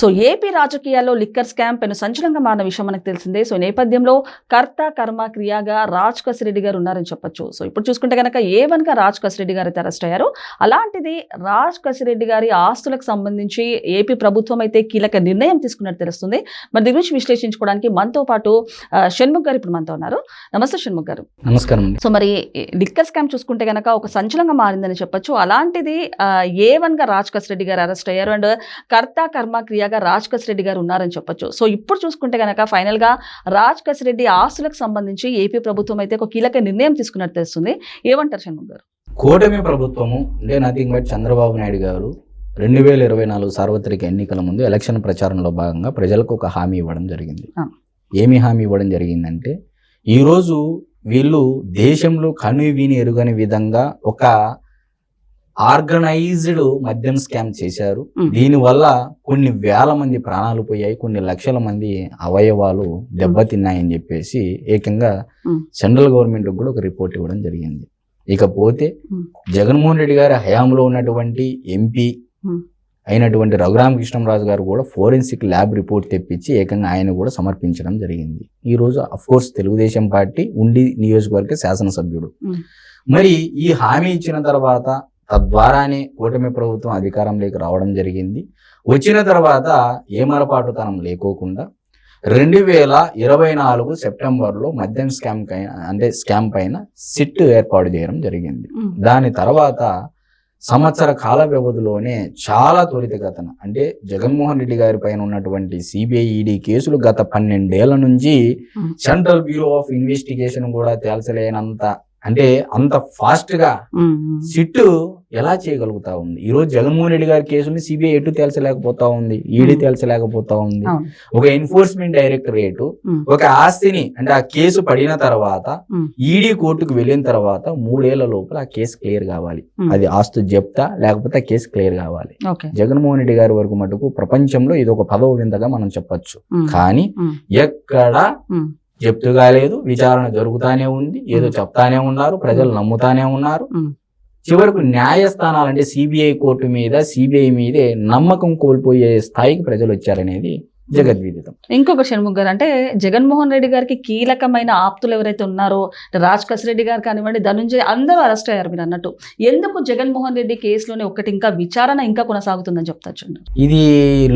So AP రాజకీయాల్లో liquor scam పెను సంచలనంగా మారిన విషయం మనకు తెలిసిందే. సో నేపథ్యంలో కర్త కర్మ క్రియాగా రాజ్ కసిరెడ్డి గారు ఉన్నారని చెప్పొచ్చు. సో ఇప్పుడు చూసుకుంటే కనుక ఏ వన్గా రాజ్ కసిరెడ్డి గారు అయితే అరెస్ట్ అయ్యారు. అలాంటిది రాజ్ కసిరెడ్డి గారి ఆస్తులకు సంబంధించి ఏపీ ప్రభుత్వం అయితే కీలక నిర్ణయం తీసుకున్నట్టు తెలుస్తుంది. మరి దీని గురించి విశ్లేషించుకోవడానికి మనతో పాటు షణ్ముఖ్ గారు ఇప్పుడు మనతో ఉన్నారు. నమస్తే షణ్ముఖ్ గారు. నమస్కారం సో మరి లిక్కర్ స్కామ్ చూసుకుంటే కనుక ఒక సంచలనంగా మారిందని చెప్పొచ్చు. అలాంటిది ఆ, ఏ వన్గా రాజ్ కసిరెడ్డి గారు అరెస్ట్ అయ్యారు. అండ్ కర్త కర్మ క్రియగా రాజ్ కసిరెడ్డి గారు ఉన్నారని చెప్పొచ్చు. సో ఇప్పుడు చూసుకుంటే కనుక ఫైనల్గా రాజ్ కసిరెడ్డి ఆస్తులకు సంబంధించి ఏపీ ప్రభుత్వం అయితే ఒక కీలక నిర్ణయం తీసుకున్నట్టు తెలుస్తుంది. ఏమంటారు షణ్ముఖ్ గారు? కూటమి ప్రభుత్వము అంటే నథింగ్ బట్ చంద్రబాబు నాయుడు గారు రెండు వేల ఇరవై నాలుగు సార్వత్రిక ఎన్నికల ముందు ఎలక్షన్ ప్రచారంలో భాగంగా ప్రజలకు ఒక హామీ ఇవ్వడం జరిగింది. ఏమి హామీ ఇవ్వడం జరిగిందంటే ఈరోజు వీళ్ళు దేశంలో కను విని ఎరుగని విధంగా ఒక ఆర్గనైజ్డ్ మద్యం స్కామ్ చేశారు. దీనివల్ల కొన్ని వేల మంది ప్రాణాలు పోయాయి కొన్ని లక్షల మంది అవయవాలు దెబ్బతిన్నాయని చెప్పేసి ఏకంగా. సెంట్రల్ గవర్నమెంట్ కూడా ఒక రిపోర్ట్ ఇవ్వడం జరిగింది ఇకపోతే. జగన్మోహన్ రెడ్డి గారి హయాంలో ఉన్నటువంటి ఎంపీ. అయినటువంటి రఘురామ కృష్ణంరాజు గారు కూడా ఫోరెన్సిక్ ల్యాబ్ రిపోర్ట్ తెప్పించి ఏకంగా ఆయన కూడా సమర్పించడం జరిగింది ఈ రోజు అఫ్ కోర్స్ తెలుగుదేశం పార్టీ ఉండి నియోజకవర్గ శాసనసభ్యుడు. మరి ఈ హామీ ఇచ్చిన తర్వాత తద్వారానే కూటమి ప్రభుత్వం అధికారంలోకి రావడం జరిగింది. వచ్చిన తర్వాత ఏమరపాటుతనం లేకోకుండా రెండు వేల ఇరవై నాలుగు సెప్టెంబర్లో మద్యం స్కామ్ అంటే స్కామ్ పైన సిట్ ఏర్పాటు చేయడం జరిగింది. దాని తర్వాత సంవత్సర కాల వ్యవధిలోనే చాలా త్వరితగతన అంటే జగన్మోహన్ రెడ్డి గారి పైన ఉన్నటువంటి సిబిఐ ఈడీ కేసులు గత పన్నెండేళ్ళ నుంచి. సెంట్రల్ బ్యూరో ఆఫ్ ఇన్వెస్టిగేషన్ కూడా తేల్చలేనంత అంటే అంత ఫాస్ట్గా సిట్ ఎలా చేయగలుగుతా ఉంది ఈ రోజు జగన్మోహన్ రెడ్డి గారి కేసుని సిబిఐ ఎటు తేల్చలేకపోతా ఉంది ఈడీ. తేల్చలేకపోతా ఉంది ఒక ఎన్ఫోర్స్మెంట్ డైరెక్టరేట్. ఒక ఆస్తిని అంటే ఆ కేసు పడిన తర్వాత. ఈడీ కోర్టుకు వెళ్ళిన తర్వాత మూడేళ్ళ లోపల ఆ కేసు క్లియర్ కావాలి. అది ఆస్తు చెప్తా లేకపోతే ఆ కేసు క్లియర్ కావాలి జగన్మోహన్ రెడ్డి గారి వరకు మటుకు ప్రపంచంలో ఇది ఒక పదవ వింతగా మనం చెప్పొచ్చు. కానీ. ఎక్కడ. జప్తు కాలేదు విచారణ జరుగుతానే ఉంది ఏదో. చెప్తానే ఉన్నారు ప్రజలు నమ్ముతానే ఉన్నారు. చివరకు న్యాయస్థానాలు అంటే సిబిఐ కోర్టు మీద సిబిఐ మీదే నమ్మకం కోల్పోయే స్థాయికి ప్రజలు వచ్చారనేది జగద్విదితం. ఇంకొక షణ్ముఖ్ గారు అంటే జగన్మోహన్ రెడ్డి గారికి కీలకమైన ఆప్తులు ఎవరైతే ఉన్నారో రాజ్ కసిరెడ్డి గారు కానివ్వండి ధనుంజయ్ అందరూ అరెస్ట్ అయ్యారు మీరు అన్నట్టు. ఎందుకు జగన్మోహన్ రెడ్డి కేసులోనే ఒకటి ఇంకా విచారణ ఇంకా కొనసాగుతుందని చెప్తా చూడండి. ఇది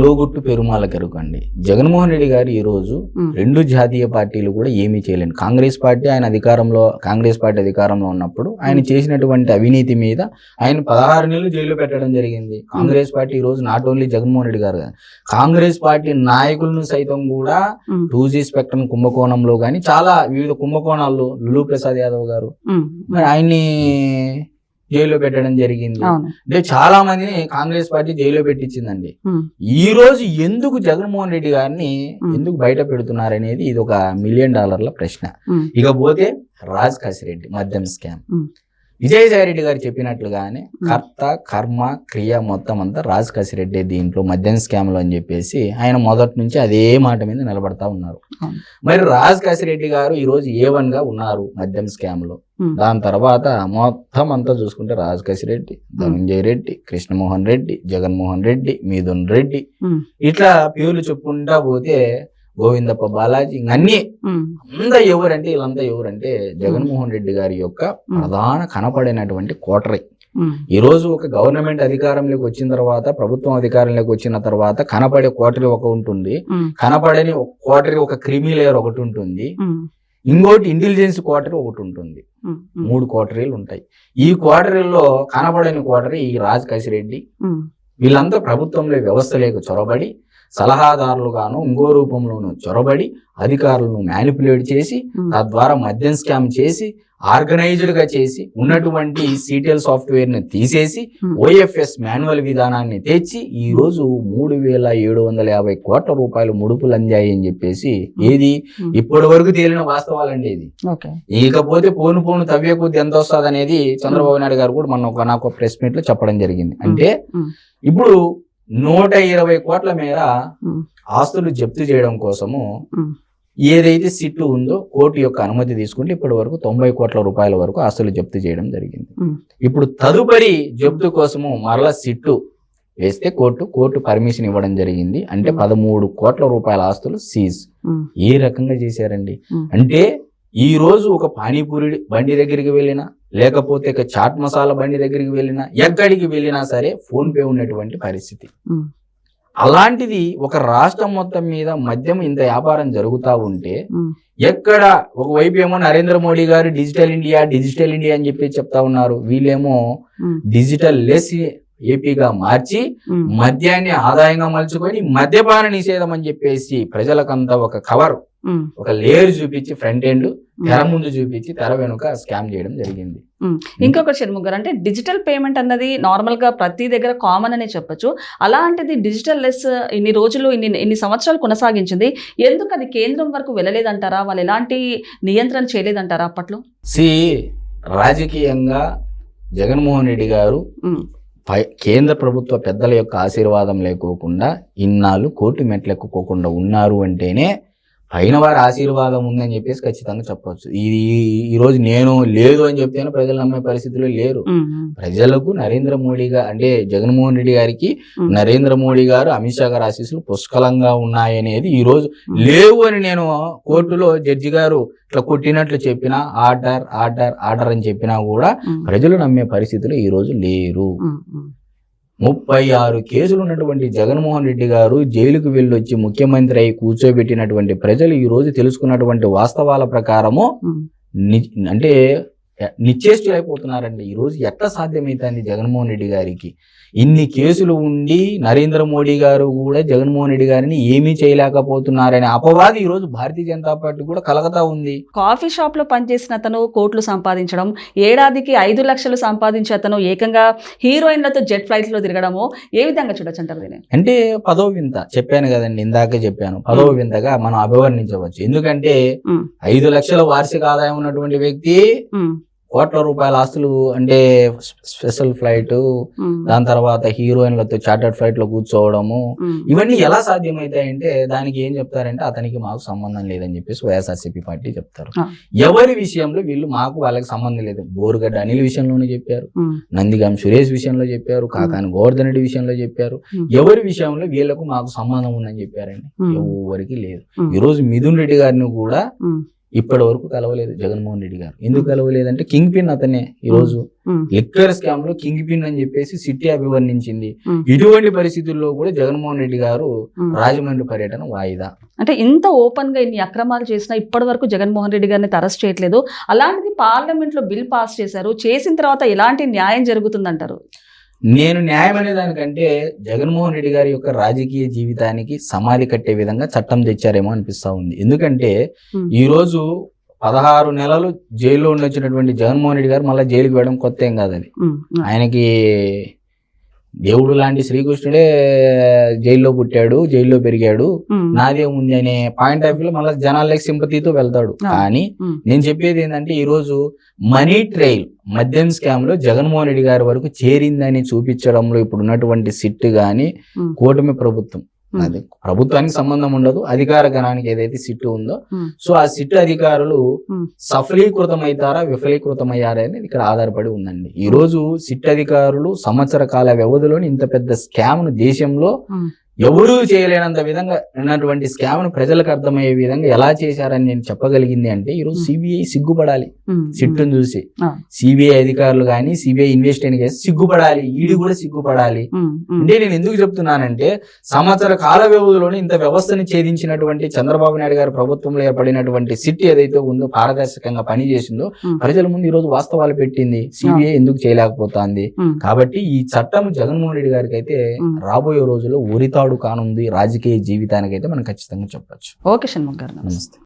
లోగుట్టు పెరుమాల కరుకండి జగన్మోహన్ రెడ్డి గారు ఈ రోజు మ్మ్. రెండు జాతీయ పార్టీలు కూడా ఏమీ చేయలేండి కాంగ్రెస్ పార్టీ ఆయన అధికారంలో కాంగ్రెస్ పార్టీ అధికారంలో ఉన్నప్పుడు ఆయన చేసినటువంటి అవినీతి మీద ఆయన పదహారు నెలలు జైలు పెట్టడం జరిగింది. కాంగ్రెస్ పార్టీ ఈ రోజు నాట్ ఓన్లీ జగన్మోహన్ రెడ్డి గారు కాంగ్రెస్ పార్టీ నాయకులను సైతం కూడా. టూ జీ స్పెక్ట్రమ్ కుంభకోణంలో కానీ చాలా వివిధ కుంభకోణాల్లో లులు ప్రసాద్ యాదవ్ గారు. మరి ఆయన్ని జైల్లో పెట్టడం జరిగింది అంటే చాలా మందిని కాంగ్రెస్ పార్టీ జైల్లో పెట్టించిందండి. ఈ రోజు ఎందుకు జగన్మోహన్ రెడ్డి గారిని. ఎందుకు బయట పెడుతున్నారనేది ఇది ఒక మిలియన్ డాలర్ల ప్రశ్న. ఇకపోతే రాజ్ కాసిరెడ్డి మద్యం స్కామ్ మ్మ్. విజయసాయి రెడ్డి గారు చెప్పినట్లుగానే. కర్త కర్మ క్రియ మొత్తం అంతా రాజ్ కాసిరెడ్డి దీంట్లో మద్యం స్కామ్లో అని చెప్పేసి ఆయన మొదటి నుంచి అదే మాట మీద నిలబడతా ఉన్నారు. మరి రాజ్ కాసిరెడ్డి గారు ఈ రోజు ఏ వన్గా ఉన్నారు మద్యం స్కామ్లో. దాని తర్వాత మొత్తం అంతా చూసుకుంటే రాజ్ కాసిరెడ్డి ధనంజయ్ రెడ్డి కృష్ణమోహన్ రెడ్డి జగన్మోహన్ రెడ్డి మిథున్ రెడ్డి. ఇట్లా పేర్లు చెప్పుకుంటా పోతే గోవిందప్ప బాలాజీ ఇంక అన్ని. అంతా ఎవరంటే వీళ్ళంతా ఎవరంటే జగన్మోహన్ రెడ్డి గారి యొక్క ప్రధాన కనపడినటువంటి కోటరీ. ఈ రోజు ఒక గవర్నమెంట్ అధికారంలోకి వచ్చిన తర్వాత ప్రభుత్వం అధికారంలోకి వచ్చిన తర్వాత కనపడే కోటరీ ఒక ఉంటుంది. కనపడని కోటరీ ఒక క్రిమి లేయర్ ఒకటి ఉంటుంది. ఇంకోటి ఇంటెలిజెన్స్ కోటరీ ఒకటి ఉంటుంది. మూడు కోటరీలు ఉంటాయి ఈ కోటరీల్లో కనపడని కోటరీ ఈ రాజ్ కసిరెడ్డి. వీళ్ళంతా ప్రభుత్వంలో వ్యవస్థలోకి చొరబడి సలహాదారులుగాను ఇంకో రూపంలోనూ చొరబడి అధికారులను మ్యానిపులేట్ చేసి. తద్వారా మద్యం స్కామ్ చేసి ఆర్గనైజ్డ్గా చేసి ఉన్నటువంటి సిటిఎల్ సాఫ్ట్వేర్ని తీసేసి. ఓఎఫ్ఎస్ మాన్యువల్ విధానాన్ని తెచ్చి ఈ రోజు మూడు వేల ఏడు వందల యాభై కోట్ల రూపాయలు ముడుపులు అందాయి అని చెప్పేసి ఏది. ఇప్పటి వరకు తేలిన వాస్తవాలండి ఇది ఇకపోతే పోను పోను తవ్వే కొద్ది ఎంత వస్తుంది అనేది చంద్రబాబు నాయుడు గారు కూడా మన ఒక నాకు ప్రెస్ మీట్లో చెప్పడం జరిగింది అంటే. ఇప్పుడు నూట ఇరవై కోట్ల మేర. ఆస్తులు జప్తు చేయడం కోసము. ఏదైతే సిట్టు ఉందో కోర్టు యొక్క అనుమతి తీసుకుంటే ఇప్పటి వరకు తొంభై కోట్ల రూపాయల వరకు ఆస్తులు జప్తు చేయడం జరిగింది. ఇప్పుడు తదుపరి జప్తు కోసము మరలా సిట్టు వేస్తే కోర్టు కోర్టు పర్మిషన్ ఇవ్వడం జరిగింది అంటే. పదమూడు కోట్ల రూపాయల ఆస్తులు సీజ్ ఏ రకంగా చేశారండి. అంటే ఈ రోజు ఒక పానీపూరి బండి దగ్గరికి వెళ్ళినా లేకపోతే చాట్ మసాలా బండి దగ్గరికి వెళ్ళినా ఎక్కడికి వెళ్ళినా సరే ఫోన్ పే ఉన్నటువంటి పరిస్థితి. అలాంటిది ఒక రాష్ట్రం మొత్తం మీద మద్యం ఇంత వ్యాపారం జరుగుతూ ఉంటే ఎక్కడ ఒకవైపు ఏమో నరేంద్ర మోడీ గారు డిజిటల్ ఇండియా డిజిటల్ ఇండియా అని చెప్పి చెప్తా ఉన్నారు. వీళ్ళేమో డిజిటల్ లెస్ ఏపీగా మార్చి మద్యాన్ని ఆదాయంగా మలుచుకొని మద్యపాన నిషేధం అని చెప్పేసి ప్రజలకంతా ఒక కవర్. ఒక లేయర్ చూపించి ఫ్రంట్ ఎండ్. తెర ముందు చూపించి తెర వెనుక స్కామ్ చేయడం జరిగింది. ఇంకొకటి షణ్ముఖ్ గారు అంటే డిజిటల్ పేమెంట్ అన్నది నార్మల్గా ప్రతి దగ్గర కామన్ అనే చెప్పొచ్చు. అలాంటిది డిజిటల్ లెస్ ఇన్ని రోజులు ఇన్ని ఇన్ని సంవత్సరాలు కొనసాగించింది. ఎందుకు అది కేంద్రం వరకు వెళ్ళలేదంటారా? వాళ్ళు ఎలాంటి నియంత్రణ చేయలేదంటారా అప్పట్లో? సి రాజకీయంగా జగన్మోహన్ రెడ్డి గారు కేంద్ర ప్రభుత్వ పెద్దల యొక్క ఆశీర్వాదం లేకోకుండా ఇన్నాళ్ళు కోర్టు మెట్లు ఎక్కుకోకుండా ఉన్నారు అంటేనే పైన వారి ఆశీర్వాదం ఉందని చెప్పేసి ఖచ్చితంగా చెప్పొచ్చు. ఇది ఈ రోజు నేను లేదు అని చెప్తేనే ప్రజలు నమ్మే పరిస్థితిలో లేరు. ప్రజలకు నరేంద్ర మోడీ గారు అంటే జగన్మోహన్ రెడ్డి గారికి. నరేంద్ర మోడీ గారు అమిత్ షా గారి ఆశీస్సులు పుష్కలంగా ఉన్నాయనేది ఈ రోజు లేవు అని నేను కోర్టులో జడ్జి గారు ఇట్లా కొట్టినట్లు చెప్పినా ఆర్డర్ ఆర్డర్ ఆర్డర్ అని చెప్పినా కూడా ప్రజలు నమ్మే పరిస్థితులు ఈ రోజు లేరు. ముప్పై ఆరు కేసులు ఉన్నటువంటి జగన్మోహన్ రెడ్డి గారు జైలుకు వెళ్ళొచ్చి ముఖ్యమంత్రి అయి కూర్చోబెట్టినటువంటి ప్రజలు ఈ రోజు తెలుసుకున్నటువంటి వాస్తవాల ప్రకారము అంటే నిశ్చేష్టులైపోతున్నారండి. ఈ రోజు ఎట్లా సాధ్యమవుతుంది జగన్మోహన్ రెడ్డి గారికి? ఇన్ని కేసులు ఉండి నరేంద్ర మోడీ గారు కూడా జగన్మోహన్ రెడ్డి గారిని ఏమీ చేయలేకపోతున్నారనే అపవాది ఈ రోజు భారతీయ జనతా పార్టీ కూడా కలగతా ఉంది. కాఫీ షాప్లో పనిచేసిన అతను కోట్లు సంపాదించడం ఏడాదికి ఐదు లక్షలు సంపాదించే అతను ఏకంగా హీరోయిన్లతో జెట్ ఫ్లైట్లో తిరగడము ఏ విధంగా చూడొచ్చు అంటారు దీన్ని? అంటే పదో వింత. చెప్పాను కదండి ఇందాకే చెప్పాను. పదో. వింతగా మనం అభివర్ణించవచ్చు. ఎందుకంటే. ఐదు లక్షల వార్షిక ఆదాయం ఉన్నటువంటి వ్యక్తి కోట్ల రూపాయల ఆస్తులు అంటే స్పెషల్ ఫ్లైట్ దాని తర్వాత హీరోయిన్లతో చార్టర్డ్ ఫ్లైట్లో కూర్చోవడము. ఇవన్నీ ఎలా సాధ్యమవుతాయంటే దానికి ఏం చెప్తారంటే అతనికి మాకు సంబంధం లేదని చెప్పేసి వైఎస్ఆర్సీపీ పార్టీ చెప్తారు. ఎవరి విషయంలో వీళ్ళు మాకు వాళ్ళకి సంబంధం లేదు. బోరుగడ్డ అనిల్ విషయంలోనే చెప్పారు. నందిగాం సురేష్ విషయంలో చెప్పారు. కాకాని గోవర్ధన్ రెడ్డి విషయంలో చెప్పారు. ఎవరి విషయంలో వీళ్ళకు మాకు సంబంధం ఉందని చెప్పారండి? ఎవరికి లేదు. ఉమ్, ఈ రోజు మిథున్ రెడ్డి గారిని కూడా ఇప్పటి వరకు కలవలేదు జగన్మోహన్ రెడ్డి గారు. ఎందుకు కలవలేదంటే కింగ్ పిన్ అతనే ఈ రోజు లిక్కర్ స్కామ్లో కింగ్ పిన్ అని చెప్పేసి సిటీ అభివర్ణించింది. ఇటువంటి పరిస్థితుల్లో కూడా జగన్మోహన్ రెడ్డి గారు. రాజమండ్రి పర్యటన వాయిదా. అంటే ఇంత ఓపెన్గా ఇన్ని అక్రమాలు చేసినా ఇప్పటి వరకు జగన్మోహన్ రెడ్డి గారిని అరెస్ట్ చేయట్లేదు. అలాంటిది పార్లమెంట్లో బిల్ పాస్ చేశారు. చేసిన తర్వాత ఎలాంటి న్యాయం జరుగుతుందంటారు? నేను న్యాయం అనే దానికంటే జగన్మోహన్ రెడ్డి గారి యొక్క రాజకీయ జీవితానికి సమాధి కట్టే విధంగా చట్టం తెచ్చారేమో అనిపిస్తా ఉంది. ఎందుకంటే ఉమ్, ఈ రోజు పదహారు నెలలు జైల్లో ఉండొచ్చినటువంటి జగన్మోహన్ రెడ్డి గారు మళ్ళీ జైలుకి వెళ్ళడం కొత్త ఏం కాదు అది ఉమ్, ఉమ్, ఆయనకి దేవుడు లాంటి శ్రీకృష్ణుడే జైల్లో పుట్టాడు జైల్లో పెరిగాడు. ఉమ్, నాదే ఉంది అనే పాయింట్ ఆఫ్ వ్యూలో మళ్ళీ జనాలకి సింపతితో వెళ్తాడు. కానీ నేను చెప్పేది ఏంటంటే ఈ రోజు మనీ ట్రైల్ మద్యం స్కామ్లో జగన్మోహన్ రెడ్డి గారి వరకు చేరిందని చూపించడంలో ఇప్పుడు ఉన్నటువంటి సిట్ గాని కూటమి ప్రభుత్వం. అది. ప్రభుత్వానికి సంబంధం ఉండదు అధికార గణానికి ఏదైతే సిట్ ఉందో. సో ఆ సిట్ అధికారులు. సఫలీకృతమవుతారా విఫలీకృతమయ్యారా అనేది ఇక్కడ ఆధారపడి ఉందండి. ఈ రోజు సిట్ అధికారులు సంవత్సర కాల వ్యవధిలోని ఇంత పెద్ద స్కామ్ను దేశంలో. ఎవరూ చేయలేనంత విధంగా ఉన్నటువంటి స్కామ్ను ప్రజలకు అర్థమయ్యే విధంగా ఎలా చేశారని నేను చెప్పగలిగింది అంటే ఈరోజు. సిబిఐ సిగ్గుపడాలి. సిట్టును చూసి. సిబిఐ అధికారులు కానీ సిబిఐ ఇన్వెస్టిగేషన్ చేసి సిగ్గుపడాలి. ఈడి కూడా సిగ్గుపడాలి. అంటే నేను ఎందుకు చెప్తున్నానంటే సంవత్సర కాల వ్యవధిలోనే ఇంత వ్యవస్థని ఛేదించినటువంటి చంద్రబాబు నాయుడు గారి ప్రభుత్వంలో ఏర్పడినటువంటి సిట్ ఏదైతే ఉందో పారదర్శకంగా పనిచేసిందో. ప్రజల ముందు ఈ రోజు వాస్తవాలు పెట్టింది. సిబిఐ ఎందుకు చేయలేకపోతుంది? కాబట్టి ఈ చట్టం జగన్మోహన్ రెడ్డి గారికి అయితే. రాబోయే రోజుల్లో ఉరితాడు కానుంది రాజకీయ జీవితానికి అయితే మనం ఖచ్చితంగా చెప్పొచ్చు. ఓకే షణ్ముఖ్ గారు నమస్తే.